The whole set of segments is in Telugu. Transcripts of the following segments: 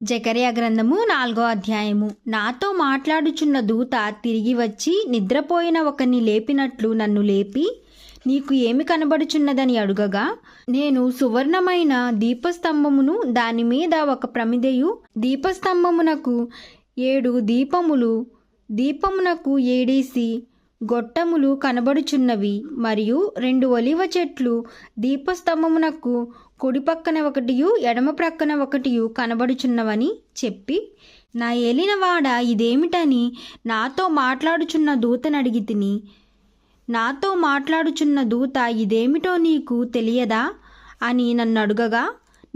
జకర్యా గ్రంథము నాలుగో అధ్యాయము. నాతో మాట్లాడుచున్న దూత తిరిగి వచ్చి నిద్రపోయిన ఒకని లేపినట్లు నన్ను లేపి నీకు ఏమి కనబడుచున్నదని అడుగగా నేను సువర్ణమైన దీపస్తంభమును దాని మీద ఒక ప్రమిదయు దీపస్తంభమునకు ఏడు దీపములు దీపమునకు ఏడేసి గొట్టములు కనబడుచున్నవి మరియు రెండు ఒలివ చెట్లు దీపస్తంభమునకు కుడి పక్కన ఒకటియు ఎడమ ప్రక్కన ఒకటియు కనబడుచున్నవని చెప్పి నా ఏలినవాడ ఇదేమిటని నాతో మాట్లాడుచున్న దూతనడిగి తిని నాతో మాట్లాడుచున్న దూత ఇదేమిటో నీకు తెలియదా అని నన్ను అడుగగా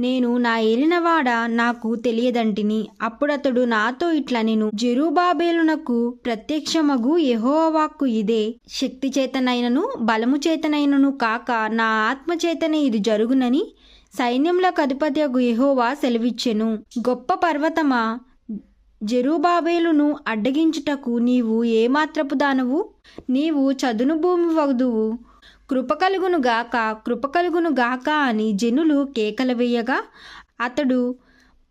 నేను నా ఏలినవాడ నాకు తెలియదంటిని. అప్పుడతడు నాతో ఇట్లా నేను జెరుబాబేలునకు ప్రత్యక్షమగు యహోవాక్కు ఇదే. శక్తి చేతనైనను బలము చేతనైనను కాక నా ఆత్మ చేతనే ఇది జరుగునని సైన్యములకు అగు యహోవా సెలవిచ్చెను. గొప్ప పర్వతమా జెరుబాబేలును అడ్డగించుటకు నీవు ఏమాత్రపు దానవు? నీవు చదును భూమి వగదువు. కృప కలుగును గాక కృప కలుగును గాక అని జనులు కేకలు వేయగా అతడు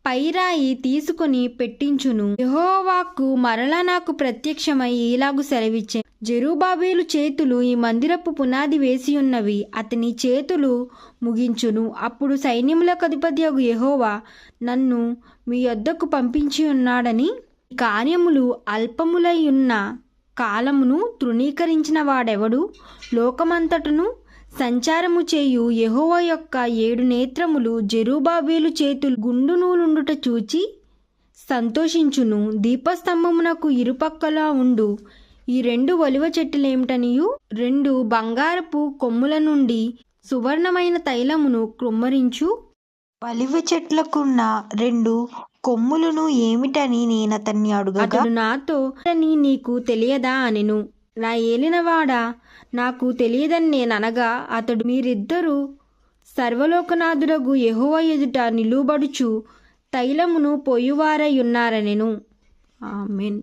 పైరాయి తీసుకుని పెట్టించును. యెహోవాకు మరలా నాకు ప్రత్యక్షమై ఇలాగు సెలవిచ్చే. జెరుబాబేలు చేతులు ఈ మందిరపు పునాది వేసి ఉన్నవి అతని చేతులు ముగించును. అప్పుడు సైన్యములకు అధిపత్యగు యెహోవా నన్ను మీ యొద్దకు పంపించి ఉన్నాడని కార్యములు అల్పములై ఉన్న కాలమును తృణీకరించిన వాడెవడు? లోకమంతటను సంచారము చేయు యహోవ యొక్క ఏడు నేత్రములు జెరుబాబేలు చేతులు గుండు నూలుండుట చూచి సంతోషించును. దీపస్తంభమునకు ఇరుపక్కలా ఉండు. ఈ రెండు ఒలివ చెట్టులేమిటనియు? రెండు బంగారపు కొమ్ముల నుండి సువర్ణమైన తైలమును కృమ్మరించు ఒలివ చెట్లకున్న రెండు కొమ్ములను ఏమిటని నేనతన్ని అడుగగా అతడు నాతో అతని నీకు తెలియదా? అనెను. నా ఏలినవాడా? నాకు తెలియదని నేననగా అతడు మీరిద్దరూ సర్వలోకనాథుడగు యెహోవ ఎదుట నిలువబడుచు తైలమును పొయ్యువారై ఉన్నారనెను. ఆమెన్.